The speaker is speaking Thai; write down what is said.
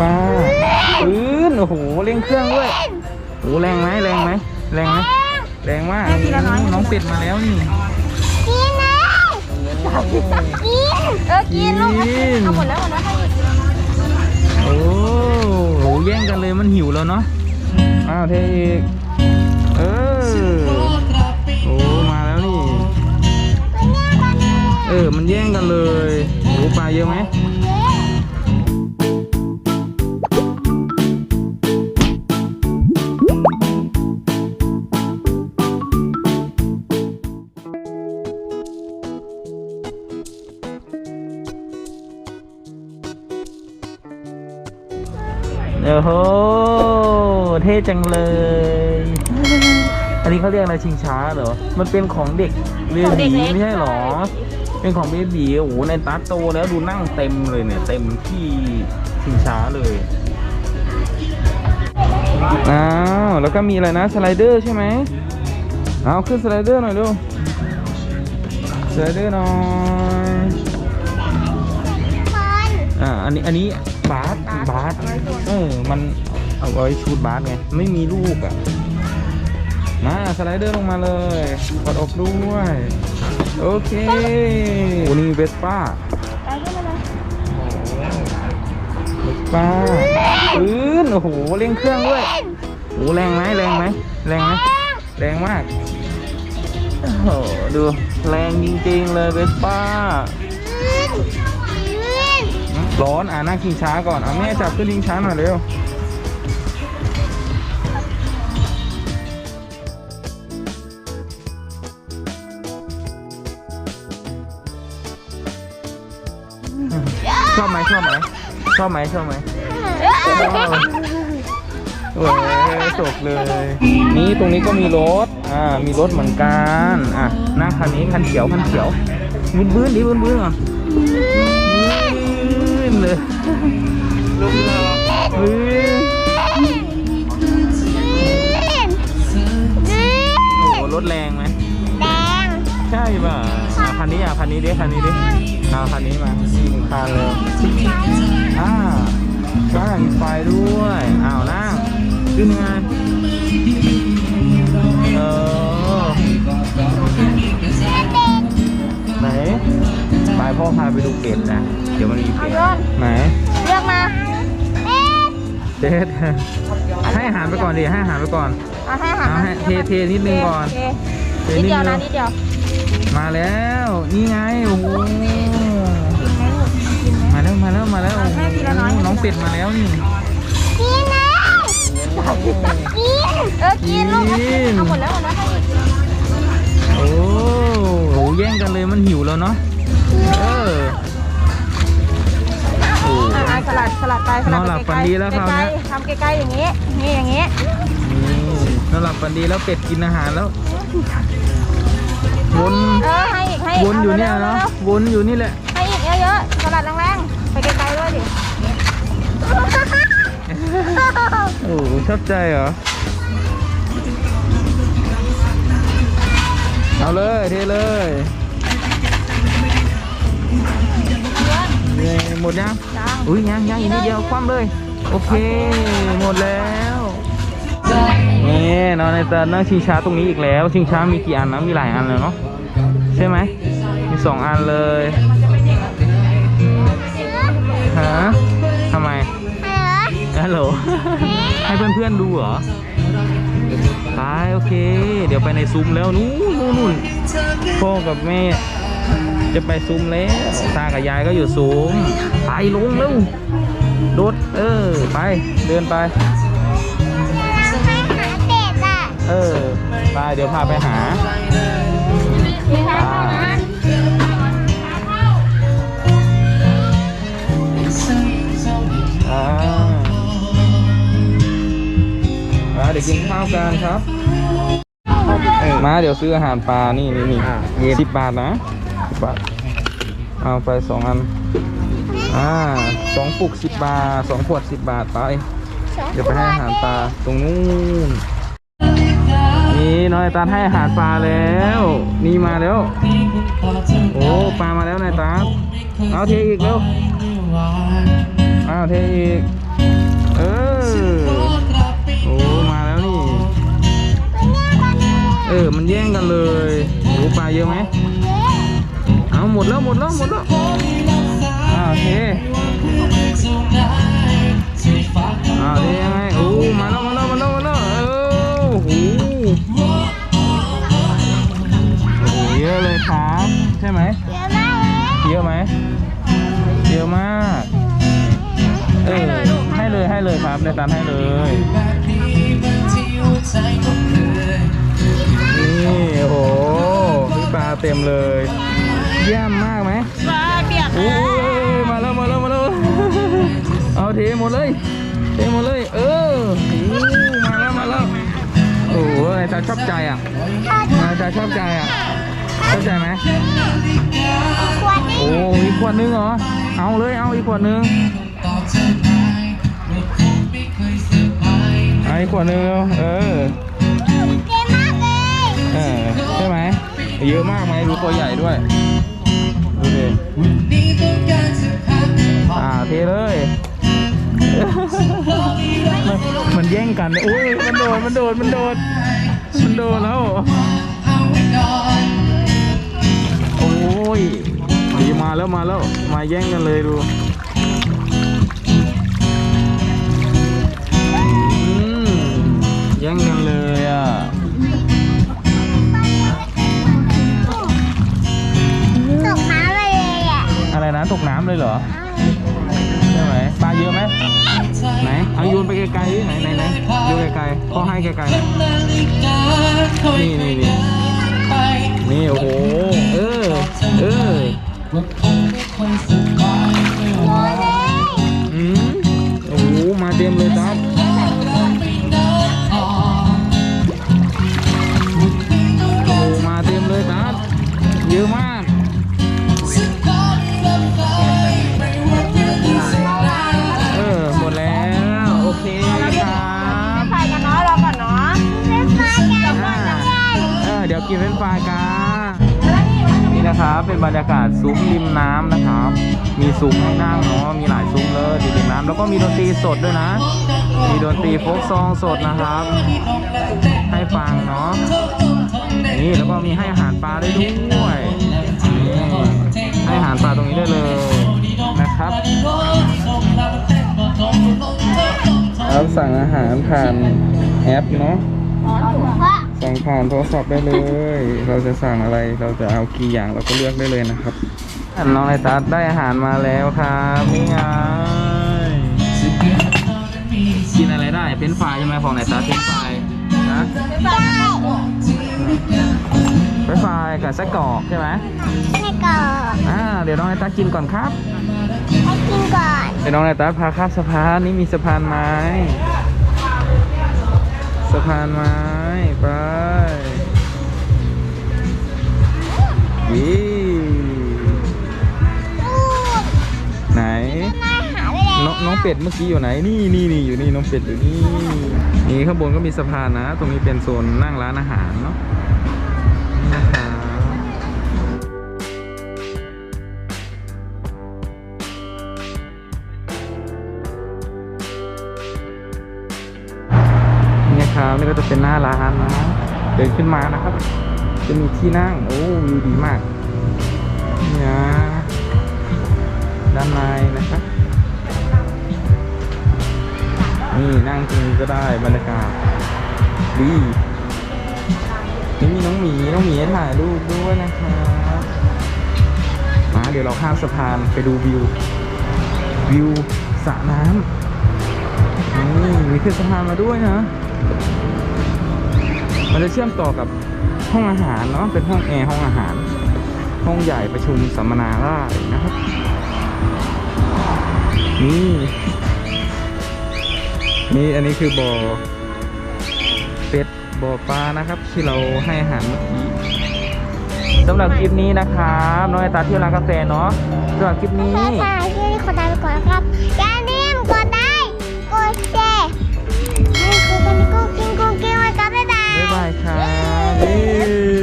ปลาปืนโอ้โหเร่งเครื่องด้วยโอ้โหแรงไหมแรงไหมแรงไหมแรงมากน้องเป็ดมาแล้วนี่กินนะกินเออกินลูกเอาหมดแล้วหมดแล้วให้อีกโอ้โหแย่งกันเลยมันหิวแล้วเนาะอ้าวเทอีกเออโอ้มาแล้วนี่เออมันแย่งกันเลยโอ้ปลาเยอะไหม อ้โห เท่จังเลย อันนี้เขาเรียกอะไรชิงช้าเหรอ มันเป็นของเด็กเบบีไม่ใช่เหรอ เป็นของเบบีโอ้โห ในตัดโตแล้วดูนั่งเต็มเลยเนี่ย เต็มที่ชิงช้าเลย อ้าว แล้วก็มีอะไรนะสไลเดอร์ใช่ไหมเอาขึ้นสไลเดอร์หน่อยดูสไลเดอร์หน่อย อ่าอันนี้อันนี้บาสบาสเออมันเอาไว้ชูดบาสไงไม่มีลูกอะมาสไลเดอร์ลงมาเลยกดอกด้วย โอเคโอ้นี่เวสป้าไปขึ้นมาเลยเวสป้าปืนโอ้โหเร่งเครื่องด้วยโอ้แรงไหมแรงไหมแรงไหมแรงมากโอ้โหดูแรงจริงๆเลยเวสป้า ร้อนอ่านั่งชิงช้าก่อนเอาแม่จับขึ้นชิงช้าหน่อยเร็วชอบไหมชอบไหมชอบไหมชอบไหมโอ้ยจบเลย นี่ตรงนี้ก็มีรถ อ่า มีรถเหมือนกัน อะนั่งคันนี้คันเขียวคันเขียวบื้นบื้นดิบื้นบื้นก่อน นเลยบื้นโอ้โหรถแรงไหมแดงใช่ป่ะอะคันนี้อะคันนี้ดิคันนี้ดิเอาคันนี้มาหนึ่งคันเลยอ่าใช่มีไฟด้วยอ้าวนั่งขึ้นไงเออไหนไปพ่อพาไปดูเป็ดนะ เดี๋ยวมันมีเอาเป็ดโยน ไหนเลือกมาเด็ดให้อาหารไปก่อนดิให้อาหารไปก่อนเอาให้อาหารเอาให้เทเทนิดนึงก่อนโเคเทนิดนิดเดียวนึนะงนิดเดียวมาแล้วนี่ไงโอ้โหกินไหมลูกกินไหมมาแล้วมาแล้วมาแล้วเอาให้ทีละน้อยน้องเป็ดมาแล้วนี่กินนะกินเออกินลูกเอากินเอาหมดแล้วหมดแล้วให้อีกโอ้โหแย่งกันเลยมันหิวแล้วเนาะ ลัดสลัดไปสลัดนอนหลับไปฝันดีแล้วคราวเนี้ยใกล้ๆทำใกล้ๆอย่างนี้ นี่อย่างนี้ นี่นอนหลับฝันดีแล้วเป็ดกินอาหารแล้ว วน เออให้อีกให้อีกวนอยู่เนี่ยาร็วๆเนาะร็ววนอยู่นี่แหละๆให้อีกเยอะๆสลัดแรงๆ ไปไกลๆด้วยดิโอ้โหชอบใจเหรอ เอาเลย เทเลย ดยังจ้าอุ้ยยังยังอีกนิดเดียวคว่ำเลย โอเค หมดแล้วนี่นอนในตานั่งชิงช้าตรงนี้อีกแล้ว ชิงช้ามีกี่อันนะมีหลายอันเลยเนาะใช่ไหมมีสองอันเลยฮะทำไมฮัลโหลให้เพื่อนๆดูเหรอไปโอเค เดี๋ยวไปในซุ้มแล้ว นู่นนู่นนู่นพ่อกับแม่ จะไปซุ้มแล้วตากับยายก็อยู่ซุ้มไปลงเร็วโดดเออ ไปเดินไป เออไปเดี๋ยวพาไปหามีทางเข้านะอ่าอ่าเดี๋ยวกินข้าวกันครับ มาเดี๋ยวซื้ออาหารปลา นี่นี่นี่สิบบาทนะสิ บเอาไปสองอัน อ่าสองปลุกสิบบาทสองขวดสิบบาทไป เดี๋ยวไปให้อาหารปลาตรงนู้น นี่น้อยตาให้อาหารปลาแล้ว นี่มาแล้ว โอ้ปลามาแล้วนายตาเอาเทอีกเร็วอาเทอีก เออ โอ้มาแล้วนี่ เออ มันแย่งกันเลยโอ้ปลาเยอะไหม เอาหมดแล้วหมดแล้วหมดแล้วโอเคอ่าเดี๋ยวยังไงโอ้มาแล้วมาแล้วมาแล้วมาแล้วเออโอ้โหโอ้โหเยอะเลยครับใช่ไหมเยอะมากเยอะไหมเยอะมากเออให้เลยให้เลยครับในตันให้เลยนี่โอ้โหพี่ปลาเต็มเลย เยี่ยมมากไหมปลาเปียกโอ้ยมาแล้วมาแล้วมาแล้วเอาเทหมดเลย เทหมดเลย เออโอ้มาแล้วมาแล้วโอ้โหนายตาชอบใจอะนายตาชอบใจอะชอบใจไหมขวดนี้โอ้อีกขวดนึงเหรอ เอาเลยเอาอีกขวดนึงเอาอีกขวดนึงเร็วเออเก่งมากเลยเออใช่ไหมเยอะมากไหมดูตัวใหญ่ด้วย แย่งกันเลยอุ้ยมันโดดมันโดดมันโดดมันโดดแล้วโอ้ยดีมาแล้วมาแล้วมาแย่งกันเลยดูอืมแย่งกันเลยอะตกน้ำไปเลยอะอะไรนะตกน้ำเลยเหรอ พ่อให้ไกลๆนี่นี่นี่นี่โอ้โห เออ เออโยนเลยอืมโอ้โห มาเต็มเลยครับ บรรยากาศซุ้มริมน้ำนะครับ มีซุ้มให้นั่งเนาะมีหลายซุ้มเลยอยู่ริมน้ำแล้วก็มีดนตรีสดด้วยนะ มีดนตรีโฟกซองสดนะครับ ให้ฟังเนาะนี่แล้วก็มีให้อาหารปลาได้ด้วยให้อาหารปลาตรงนี้ได้เลยนะครับเราสั่งอาหารผ่านแอปเนาะ สั่งผ่านโทรศัพท์ได้เลย เราจะสั่งอะไร เราจะเอากี่อย่างเราก็เลือกได้เลยนะครับน้องไอตัสได้อาหารมาแล้วครับนี่ไงกินอะไรได้ เป็นไฟรายใช่ไหมของไอตัสเป็นไฟรายนะไฟเป็นไฟรายกับไส้กรอกใช่ไหมให้ก่อนอ่าเดี๋ยวน้องไอตัสกินก่อนครับให้กินก่อนเดี๋ยวน้องไอตัสพาข้ามสะพานนี่มีสะพานไม้สะพานไม้ ไปยีอู้ไหนนายหาไปแล้วน้องน้องเป็ดเมื่อกี้อยู่ไหน นี่นี่นี่อยู่นี่น้องเป็ดอยู่นี่ นี่ข้างบนก็มีสะพานนะ ตรงนี้เป็นโซนนั่งร้านอาหารเนาะ นี่นะครับนี่ก็จะเป็นหน้าร้านนะ เดินขึ้นมานะครับ จะมีที่นั่ง โอ้วิวดีมากนี่นะด้านในนะครับนี่นั่งตรงนี้ก็ได้บรรยากาศดีนี่มีน้องหมีน้องหมีถ่ายรูปด้วยนะครับมาเดี๋ยวเราข้ามสะพานไปดูวิว วิวสระน้ำนี่มีขึ้นสะพานมาด้วยนะ มันจะเชื่อมต่อกับห้องอาหารเนาะเป็นห้องแอร์ห้องอาหาร ห้องใหญ่ประชุมสัมมนาได้นะครับ นี่นี่อันนี้คือบ่อเป็ดบ่อปลานะครับ ที่เราให้อาหารเมื่อกี้สำหรับคลิปนี้นะครับน้องไอตาเที่ยวร้านกาแฟเนาะสำหรับคลิปนี้ขอตาไปก่อนครับ ครับเย้